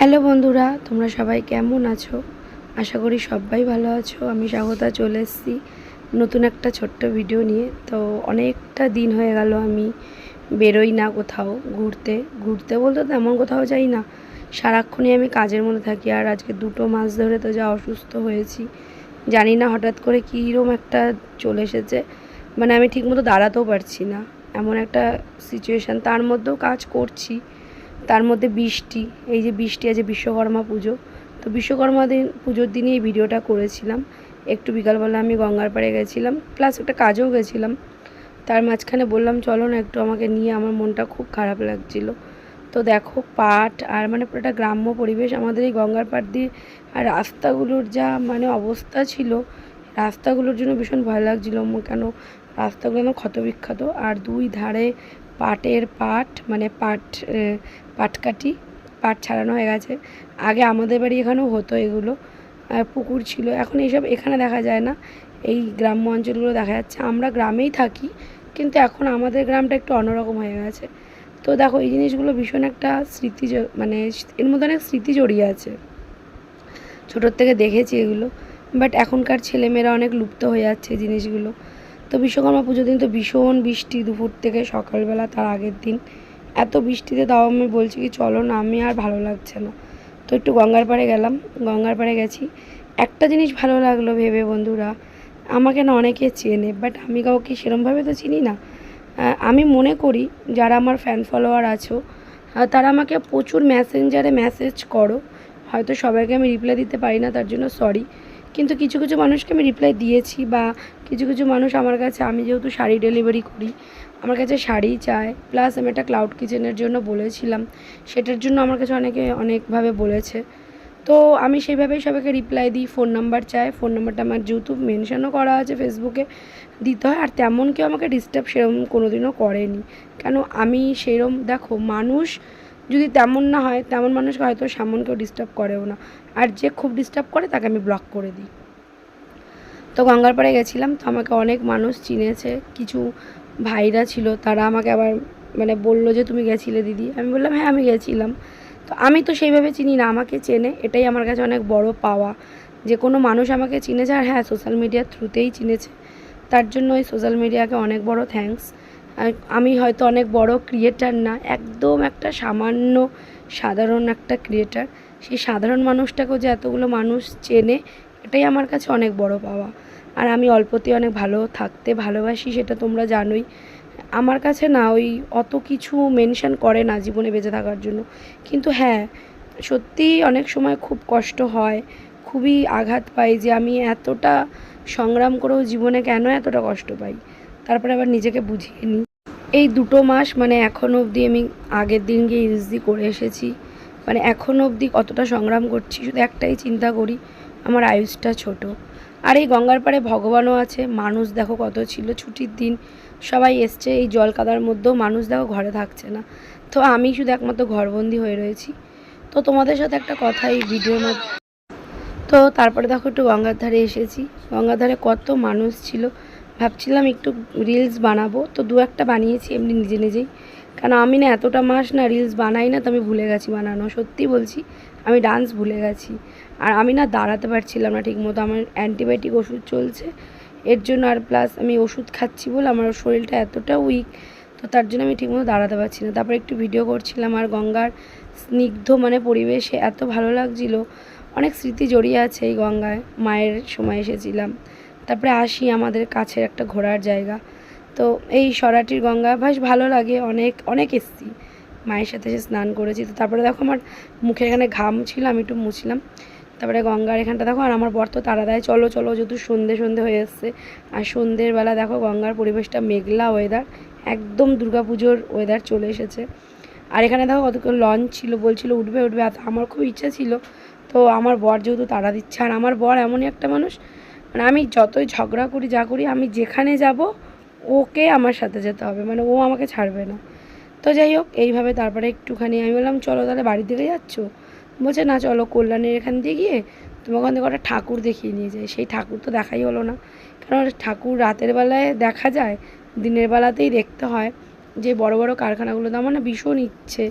Hello বন্ধুরা, তোমরা সবাই কেমন আছো? আশা করি সবাই ভালো আছো। আমি স্বাগতা চলে এসেছি নতুন একটা ছোট্ট ভিডিও নিয়ে। তো অনেকটা দিন হয়ে গেল আমি বেরোই না কোথাও ঘুরতে। ঘুরতে বলতে তেমন কোথাও যাই না। সারাক্ষণই আমি কাজের মধ্যে থাকি আর আজকে দুটো মাস ধরে তো যা অসুস্থ হয়েছি। জানি না হঠাৎ করে কীরকম একটা চলে এসেছে। মানে আমি ঠিকমতো দাঁড়াতেও পারছি না। এমন একটা সিচুয়েশান তার মধ্যেও কাজ করছি। তার মধ্যে বৃষ্টি, এই যে বৃষ্টি আছে বিশ্বকর্মা পুজো। তো বিশ্বকর্মা দিন, পুজোর দিনই এই ভিডিওটা করেছিলাম। একটু বিকালবেলা আমি গঙ্গার পাড়ে গেছিলাম প্লাস একটা কাজেও গেছিলাম। তার মাঝখানে বললাম, চলো না একটু আমাকে নিয়ে, আমার মনটা খুব খারাপ লাগছিল। তো দেখো পাট আর মানে পুরোটা গ্রাম্য পরিবেশ, আমাদের এই গঙ্গার পাড় দিয়ে আর রাস্তাগুলোর যা মানে অবস্থা ছিল, রাস্তাগুলোর জন্য ভীষণ ভয় লাগছিল। কেন? রাস্তাগুলো আমার ক্ষতবিক্ষত। আর দুই ধারে পাটের পাট মানে পাট এ, পাটকাঠি পাট ছাড়ানো হয়ে গেছে। আগে আমাদের বাড়ি এখানেও হতো এগুলো আর পুকুর ছিল। এখন এইসব এখানে দেখা যায় না। এই গ্রাম্য অঞ্চলগুলো দেখা যাচ্ছে। আমরা গ্রামেই থাকি কিন্তু এখন আমাদের গ্রামটা একটু অন্যরকম হয়ে গেছে। তো দেখো এই জিনিসগুলো ভীষণ একটা স্মৃতি মানে এর মধ্যে অনেক স্মৃতি জড়িয়ে আছে। ছোটোর থেকে দেখেছি এগুলো বাট এখনকার ছেলেমেয়েরা অনেক লুপ্ত হয়ে যাচ্ছে জিনিসগুলো। তো বিশ্বকর্মা পুজোর দিন তো ভীষণ বৃষ্টি দুপুর থেকে সকালবেলা তার আগের দিন। এত বৃষ্টিতে তাও আমি বলছি কি, চলো না, আমি আর ভালো লাগছে না। তো একটু গঙ্গার পাড়ে গেলাম, গঙ্গার পাড়ে গেছি। একটা জিনিস ভালো লাগল ভেবে বন্ধুরা, আমাকে না অনেকে চেনে বাট আমি কাউকে সেরমভাবে তো চিনি না। আমি মনে করি যারা আমার ফ্যান ফলোয়ার আছো তারা আমাকে প্রচুর মেসেঞ্জারে মেসেজ করো। হয়তো সবাইকে আমি রিপ্লাই দিতে পারি না, তার জন্য সরি কিন্তু কিছু কিছু মানুষকে আমি রিপ্লাই দিয়েছি বা কিছু কিছু মানুষ আমার কাছে, আমি যেহেতু শাড়ি ডেলিভারি করি, আমার কাছে শাড়ি চায় প্লাস আমি একটা ক্লাউড কিচেনের জন্য বলেছিলাম, সেটার জন্য আমার কাছে অনেকে অনেকভাবে বলেছে। তো আমি সেইভাবেই সবাইকে রিপ্লাই দিই ফোন নাম্বার চাই ফোন নাম্বারটা আমার যেহেতু মেনশনও করা আছে ফেসবুকে দিতে হয়, আর তেমন কেউ আমাকে ডিস্টার্ব সেরকম কোনোদিনও করেনি। কেন আমি সেরম, দেখো মানুষ যদি তেমন না হয়, তেমন মানুষকে হয়তো সেমন কেউ ডিস্টার্ব করেও না। আর যে খুব ডিস্টার্ব করে তাকে আমি ব্লক করে দিই। তো গঙ্গার পাড়ে গেছিলাম, তো আমাকে অনেক মানুষ চিনেছে, কিছু ভাইরা ছিল, তারা আমাকে আবার মানে বলল যে, তুমি গেছিলে দিদি? আমি বললাম হ্যাঁ আমি গেছিলাম। তো আমি তো সেইভাবে চিনি না, আমাকে চেনে, এটাই আমার কাছে অনেক বড় পাওয়া। যে কোনো মানুষ আমাকে চিনেছে, আর হ্যাঁ সোশ্যাল মিডিয়ার থ্রুতেই চিনেছে। তার জন্য ওই সোশ্যাল মিডিয়াকে অনেক বড় থ্যাঙ্কস আমি হয়তো অনেক বড় ক্রিয়েটার না, একদম একটা সামান্য, সাধারণ একটা ক্রিয়েটার সেই সাধারণ মানুষটাকেও যে এতগুলো মানুষ চেনে, এটাই আমার কাছে অনেক বড় পাওয়া। আর আমি অল্পতে অনেক ভালো থাকতে ভালোবাসি, সেটা তোমরা জানোই। আমার কাছে না ওই অত কিছু মেনশন করে না জীবনে বেঁচে থাকার জন্য। কিন্তু হ্যাঁ সত্যিই অনেক সময় খুব কষ্ট হয়, খুবই আঘাত পাই যে আমি এতটা সংগ্রাম করেও জীবনে কেন এতটা কষ্ট পাই? তারপরে আবার নিজেকে বুঝিয়ে নিই। এই দুটো মাস মানে এখন অবধি আমি আগের দিন গিয়ে ইউজি করে এসেছি। মানে এখনও অবধি কতটা সংগ্রাম করছি শুধু একটাই চিন্তা করি, আমার আয়ুষটা ছোট। আর এই গঙ্গার পাড়ে ভগবানও আছে, মানুষ দেখো কত ছিল, ছুটির দিন সবাই এসছে, এই জল কাদার মধ্যেও মানুষ দেখো ঘরে থাকছে না। তো আমি শুধু একমাত্র ঘরবন্দি হয়ে রয়েছি। তো তোমাদের সাথে একটা কথা এই ভিডিওর মধ্যে তো তারপরে দেখো একটু গঙ্গার ধারে এসেছি। গঙ্গার ধারে কত মানুষ ছিল, ভাবছিলাম একটু রিলস বানাবো। তো দু একটা বানিয়েছি এমনি নিজে নিজেই। কারণ আমি না এতটা মাস না রিলস বানাই না, তো আমি ভুলে গেছি বানানো, সত্যি বলছি। আমি ডান্স ভুলে গেছি। আর আমি না দাঁড়াতে পারছিলাম না ঠিকমতো, আমার অ্যান্টিবায়োটিক ওষুধ চলছে। এর জন্য আর প্লাস আমি ওষুধ খাচ্ছি বলে আমার শরীরটা এতটা উইক তো তার জন্য আমি ঠিকমতো দাঁড়াতে পারছি না। তারপরে একটু ভিডিও করছিলাম আর গঙ্গার স্নিগ্ধ মানে পরিবেশে এত ভালো লাগছিল। অনেক স্মৃতি জড়িয়ে আছে এই গঙ্গায়, মায়ের সময় এসেছিলাম। তারপরে আসি আমাদের কাছের একটা ঘোরার জায়গা। তো এই সরাটির গঙ্গা বেশ ভালো লাগে, অনেক অনেক এসছি। মায়ের সাথে এসে স্নান করেছি, তো তারপরে দেখো আমার মুখে এখানে ঘাম ছিল, আমি একটু মুছলাম। তারপরে গঙ্গার এখানটা দেখো, আর আমার বর তো তারা দেয়, চলো চলো, যেহেতু সন্ধে সন্ধে হয়ে এসছে। আর সন্ধ্যের বেলা দেখো গঙ্গার পরিবেশটা মেঘলা ওয়েদার একদম দুর্গাপুজোর ওয়েদার চলে এসেছে। আর এখানে দেখো কতক্ষণ লঞ্চ ছিল, বলছিল, উঠবে উঠবে। আমার খুব ইচ্ছা ছিল, তো আমার বর যেহেতু তারা দিচ্ছে, আর আমার বর এমনই একটা মানুষ মানে আমি যতই ঝগড়া করি, যা করি, আমি যেখানে যাব ওকে আমার সাথে যেতে হবে মানে ও আমাকে ছাড়বে না। তো যাই হোক, এইভাবে তারপরে একটুখানি আমি বললাম, চলো তাহলে বাড়ির দিকে যাচ্ছ? বলছে, না, চলো কল্যাণের এখান দিয়ে গিয়ে তোমাকে ওখান থেকে একটা ঠাকুর দেখিয়ে নিয়ে যায় সেই ঠাকুর তো দেখাই হলো না। কারণ ঠাকুর রাতের বেলায় দেখা যায়, দিনের বেলাতেই দেখতে হয় যে বড় বড় কারখানাগুলো তো আমার না ভীষণ ইচ্ছে,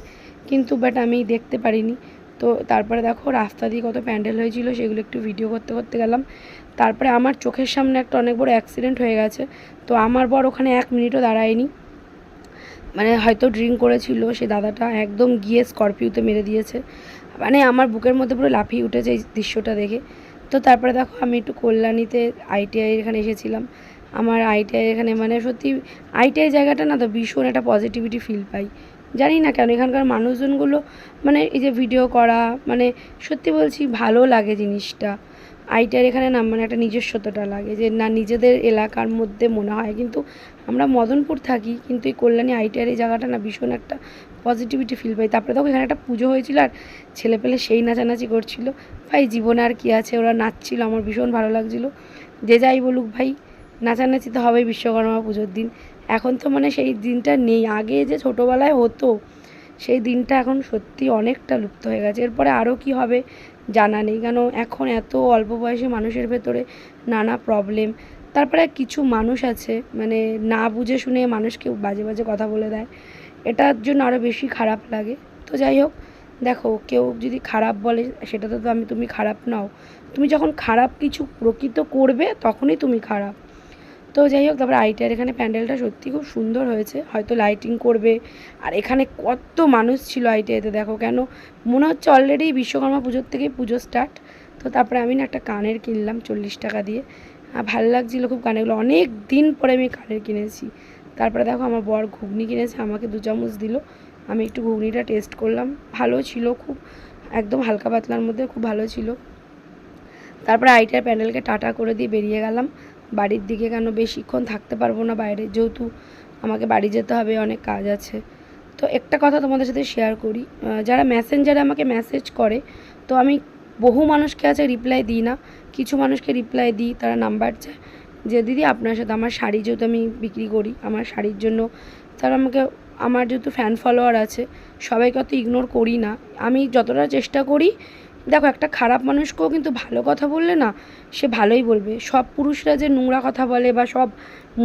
কিন্তু বাট আমি দেখতে পারিনি। তো তারপরে দেখো, রাস্তা দিয়ে কত প্যান্ডেল হয়েছিল, সেগুলো একটু ভিডিও করতে করতে গেলাম। তারপরে আমার চোখের সামনে একটা অনেক বড় অ্যাক্সিডেন্ট হয়ে গেছে। তো আমার বর ওখানে এক মিনিটও দাঁড়ায়নি। মানে হয়তো ড্রিঙ্ক করেছিল, সে দাদাটা একদম গিয়ে স্করপিওতে মেরে দিয়েছে। মানে আমার বুকের মধ্যে পুরো লাফিয়ে উঠেছে এই দৃশ্যটা দেখে। তো তারপরে দেখো আমি একটু কল্যাণীতে আইটিআই এখানে এসেছিলাম। আমার আইটিআই এখানে মানে সত্যি আইটিআই জায়গাটা না তো ভীষণ একটা পজিটিভিটি ফিল পাই। জানি না কেন, এখানকার মানুষজনগুলো মানে এই যে ভিডিও করা মানে সত্যি বলছি ভালো লাগে জিনিসটা। আইটার এখানে না মানে একটা নিজস্বতাটা লাগে যে না নিজেদের এলাকার মধ্যে মনে হয়। কিন্তু আমরা মদনপুর থাকি, কিন্তু এই কল্যাণী আইটিআর এই জায়গাটা না ভীষণ একটা পজিটিভিটি ফিল পাই। তারপরে দেখো এখানে একটা পুজো হয়েছিল আর ছেলে পেলে সেই নাচানাচি করছিল। ভাই, জীবনে আর কী আছে? ওরা নাচছিল, আমার ভীষণ ভালো লাগছিল। যে যাই বলুক ভাই, নাচানাচি তো হবেই বিশ্বকর্মা পুজোর দিন। এখন তো মানে সেই দিনটা নেই। আগে যে ছোটোবেলায় হতো সেই দিনটা এখন সত্যি অনেকটা লুপ্ত হয়ে গেছে। এরপরে আরও কি হবে জানা নেই। কেন এখন এত অল্প বয়সী মানুষের ভেতরে নানা প্রবলেম তারপরে কিছু মানুষ আছে মানে না বুঝে শুনে মানুষকে বাজে বাজে কথা বলে দেয়। এটার জন্য আরও বেশি খারাপ লাগে। তো যাই হোক, দেখো কেউ যদি খারাপ বলে, সেটাতে তো আমি, তুমি খারাপ নাও। তুমি যখন খারাপ কিছু প্রকৃত করবে, তখনই তুমি খারাপ। তো যাই হোক, তারপরে আইটিআর এখানে প্যান্ডেলটা সত্যি খুব সুন্দর হয়েছে। হয়তো লাইটিং করবে। আর এখানে কত মানুষ ছিল আইটিআইতে দেখো কেন? মনে হচ্ছে অলরেডি বিশ্বকর্মা পুজোর থেকেই পুজো স্টার্ট তো তারপরে আমি না একটা কানের কিনলাম চল্লিশ টাকা দিয়ে। আর ভালো লাগছিল খুব কানেরগুলো। অনেক দিন পরে আমি কানের কিনেছি। তারপরে দেখো আমার বর ঘুগনি কিনেছে, আমাকে দু চামচ দিল। আমি একটু ঘুগনিটা টেস্ট করলাম। ভালো ছিল খুব, একদম হালকা পাতলার মধ্যে খুব ভালো ছিল। তারপরে আইটার প্যান্ডেলকে টাটা করে দিয়ে বেরিয়ে গেলাম। বাড়ির দিকে কেন বেশিক্ষণ থাকতে পারব না বাইরে? যেহেতু আমাকে বাড়ি যেতে হবে, অনেক কাজ আছে। তো একটা কথা তোমাদের সাথে শেয়ার করি। যারা মেসেঞ্জারে আমাকে মেসেজ করে, তো আমি বহু মানুষকে আছে রিপ্লাই দিই না। কিছু মানুষকে রিপ্লাই দিই, তারা নাম্বার চায় যে, দিদি, আপনার সাথে আমার শাড়ি যেহেতু আমি বিক্রি করি, আমার শাড়ির জন্য তারা আমাকে, আমার যেহেতু ফ্যান ফলোয়ার আছে, সবাইকে অত ইগনোর করি না। আমি যতটা চেষ্টা করি দেখো, একটা খারাপ মানুষকেও কিন্তু ভালো কথা বললে না, সে ভালোই বলবে। সব পুরুষরা যে নোংরা কথা বলে বা সব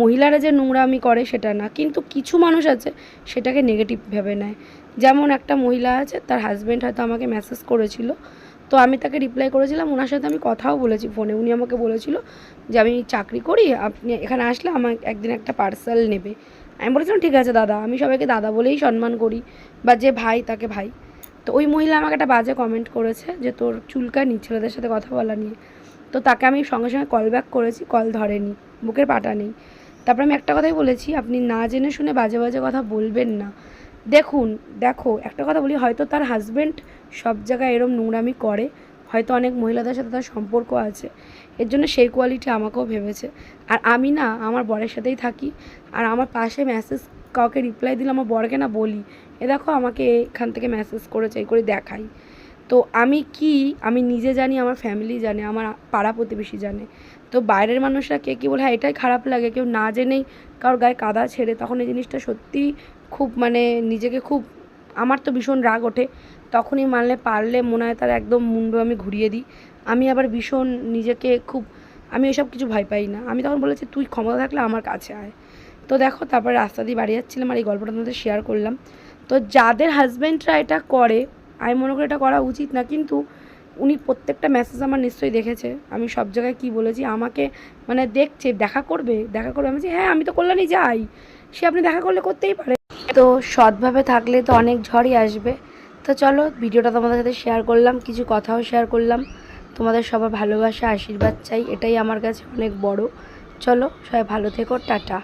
মহিলারা যে নোংরামি করে সেটা না, কিন্তু কিছু মানুষ আছে সেটাকে নেগেটিভ ভেবে নেয়। যেমন একটা মহিলা আছে, তার হাজব্যান্ড হয়তো আমাকে মেসেজ করেছিল, তো আমি তাকে রিপ্লাই করেছিলাম, ওনার সাথে আমি কথাও বলেছি ফোনে উনি আমাকে বলেছিল যে, আমি চাকরি করি, আপনি এখানে আসলে আমার একদিন একটা পার্সেল নেবে। আমি বলেছিলাম, ঠিক আছে দাদা, আমি সবাইকে দাদা বলেই সম্মান করি, বা যে ভাই তাকে ভাই। তো ওই মহিলা আমাকে একটা বাজে কমেন্ট করেছে যে তোর চুলকানি ছেলেদের সাথে কথা বলা নিয়ে। তো তাকে আমি সঙ্গে সঙ্গে কল ব্যাক করেছি কল ধরেনি, বুকের পাটা নেই। তারপর আমি একটা কথাই বলেছি, আপনি না জেনে শুনে বাজে বাজে কথা বলবেন না। দেখুন, দেখো, একটা কথা বলি, হয়তো তার হাজব্যান্ড সব জায়গায় এরম নোংরামি করে, হয়তো অনেক মহিলাদের সাথে তার সম্পর্ক আছে। এর জন্য সেই কোয়ালিটি আমাকেও ভেবেছে। আর আমি না, আমার বরের সাথেই থাকি। আর আমার পাশে মেসেজ কাউকে রিপ্লাই দিলে আমার বরকে না বলি। এ দেখো আমাকে এখান থেকে মেসেজ করেছে, এই করে দেখাই। তো আমি কি, আমি নিজে জানি, আমার ফ্যামিলি জানে, আমার পাড়া প্রতিবেশী জানে। তো বাইরের মানুষরা কে কী বলে হ্যাঁ এটাই খারাপ লাগে। কেউ না জেনেই কারোর গায়ে কাদা ছেড়ে তখন এই জিনিসটা সত্যিই খুব মানে নিজেকে খুব, আমার তো ভীষণ রাগ ওঠে। তখনই মানলে পারলে মনে হয় তার একদম মুন্ডু আমি ঘুরিয়ে দিই। আমি আবার ভীষণ নিজেকে খুব, আমি এসব কিছু ভয় পাই না। আমি তখন বলেছি, তুই ক্ষমতা থাকলে আমার কাছে আয়। তো দেখো, তারপরে রাস্তা দিয়ে বাড়ি যাচ্ছিলাম আর এই গল্পটা তোমাদের শেয়ার করলাম। তো যাদের হাজব্যান্ডরা এটা করে, আমি মনে করি এটা করা উচিত না, কিন্তু উনি প্রত্যেকটা মেসেজ আমার নিশ্চয়ই দেখেছে। আমি সব জায়গায় কি বলেছি, আমাকে মানে দেখছে, দেখা করবে দেখা করবে। আমি হ্যাঁ আমি তো কল্যাণী যাই। সে আপনি দেখা করলে করতেই পারে। তো সৎভাবে থাকলে তো অনেক ঝড়ই আসবে। তো চলো, ভিডিওটা তোমাদের সাথে শেয়ার করলাম, কিছু কথাও শেয়ার করলাম। তোমাদের সবার ভালোবাসা, আশীর্বাদ চাই, এটাই আমার কাছে অনেক বড়। চলো, সবাই ভালো থেকো, টাটা।